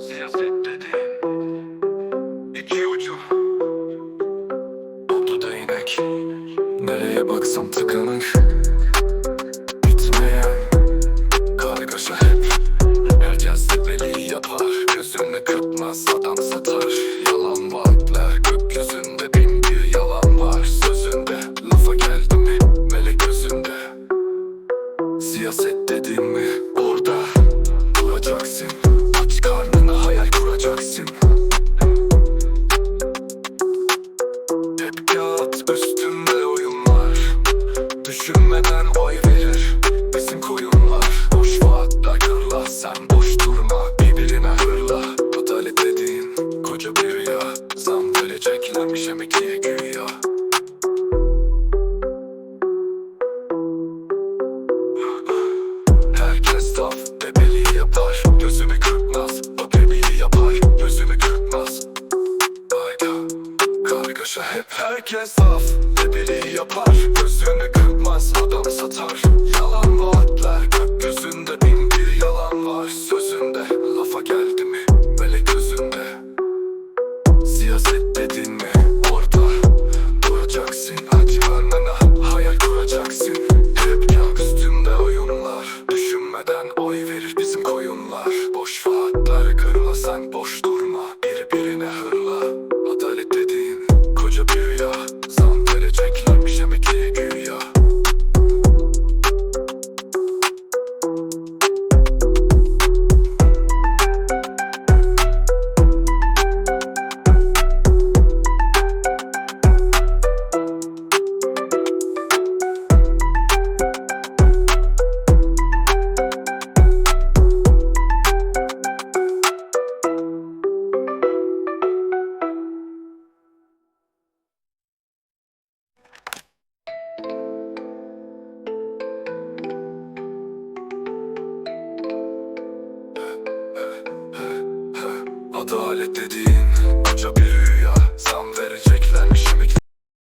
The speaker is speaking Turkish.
Siyaset dediğin iki ucu. Oldu değnek Nereye baksam tıkanır Bitmeyen Kargaşa hep Herkes tepeli yapar. Gözünü kırpmaz adam satar. Yalan vaatler gökyüzünde. Bin bir yalan var sözünde. Lafa geldi mi? Melek gözünde. Siyaset dedin mi? Orada Duracaksın kağıt üstünde oyunlar Düşünmeden oy verir Bizim koyunlar. Boş vaatler kırla Sen boş durma. Birbirine hırla. Adalet dediğin Koca bir rüya. Zam vereceklermiş emekliye güya herkes taf Bebeli yapar. Gözünü kırpmaz Adam satar. Yalan vaatler Gökyüzünde bin bir yalan var. Sözünde Lafa geldi mi? Melek gözünde. Siyaset dedin mi? Orada Duracaksın aç karnına Hayal kuracaksın. Hep yak üstünde oyunlar. Düşünmeden oy verir bizim koyunlar. Boş vaatler kırla you Adalet dediğin koca bir rüya. Zam vereceklermiş